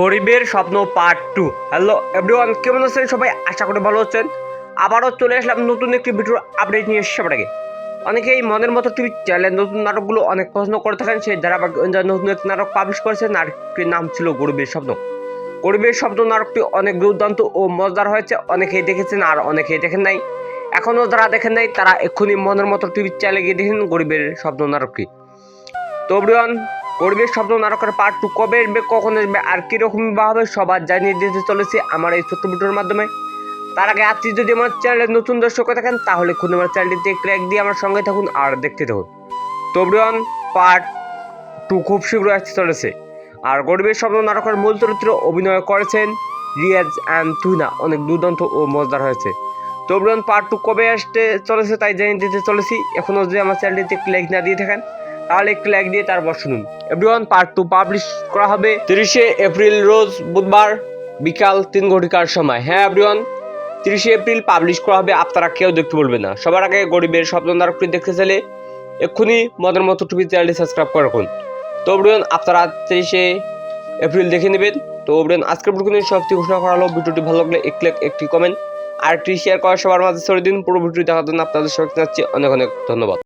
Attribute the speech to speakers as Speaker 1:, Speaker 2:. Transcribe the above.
Speaker 1: গরিবের স্বপ্ন part two hello everyone কেমন আছেন সবাই? আশা করি ভালো আছেন। আবারও চলে আসলাম নতুন একটি ভিডিওর আপডেট নিয়ে এসে আপনাকে। অনেকেই মনের মতো টিভি চ্যানেল নতুন নাটকগুলো অনেক পছন্দ করে থাকেন, সেই ধারাবাহিক নতুন একটি নাটক পাবলিশ করেছে নাটকটির নাম ছিল গরিবের স্বপ্ন। গরিবের স্বপ্ন নাটকটি অনেক দুর্দান্ত ও মজাদার হয়েছে, অনেকেই দেখেছেন আর অনেকেই দেখেন নাই। এখনও যারা দেখেন নাই, তারা এক্ষুনি মনের মতো টিভি চ্যানেলে গিয়ে দেখেন গরিবের স্বপ্ন নাটকটি। তো গরিবের স্বপ্ন নাটকের পার্ট টু কবে আসবে কখন আসবে আর কীরকম হবে সবার জানিয়ে দিতে চলেছে আমার এই ছোট্ট ভিডিওর মাধ্যমে। তার আগে আপনি যদি আমার চ্যানেলে নতুন দর্শক থাকেন, তাহলে খুন আমার চ্যানেলটিতে ক্র্যাক দিয়ে আমার সঙ্গে থাকুন আর দেখতে থাকুন। তো এভরিওয়ান পার্ট টু খুব শীঘ্রই আসতে চলেছে। আর গরিবের স্বপ্ন নাটকের মূল চরিত্রে অভিনয় করেছেন রিয়াজ অ্যান্ড তুহিনা। অনেক দুর্দান্ত ও মজাদার হয়েছে। তো এভরিওয়ান পার্ট টু কবে আসতে চলেছে তাই জানিয়ে দিতে চলেছি। এখনও যদি আমার চ্যানেলটিতে ক্লিক না দিয়ে থাকেন তাহলে একটু লাইক দিয়ে তারপর শুনুন। এভরিওয়ান পার্ট টু পাবলিশ করা হবে। তিরিশে এপ্রিল রোজ বুধবার, বিকাল তিন ঘটিকার সময়। হ্যাঁ এভরিওয়ান তিরিশে এপ্রিল পাবলিশ করা হবে। আপনারা কেউ দেখতে বলবে না। সবার আগে গরিবের স্বপ্ন নাটকটি দেখতে চাইলে এক্ষুনি মদের মতো টিভি চ্যানেলটি সাবস্ক্রাইব করে রাখুন। তো এভরিওয়ান আপনারা তিরিশে এপ্রিল দেখে নেবেন। তো এভরিওয়ান আজকের ভিডিও সবটি ঘোষণা করা হলো। ভিডিওটি ভালো লাগলে একটি লাইক একটি কমেন্ট আর একটি শেয়ার করা সবার মাঝে ছড়িয়ে দিন। পুরো ভিডিওটি দেখার জন্য আপনাদের সবাইকে জানাচ্ছি অনেক অনেক ধন্যবাদ।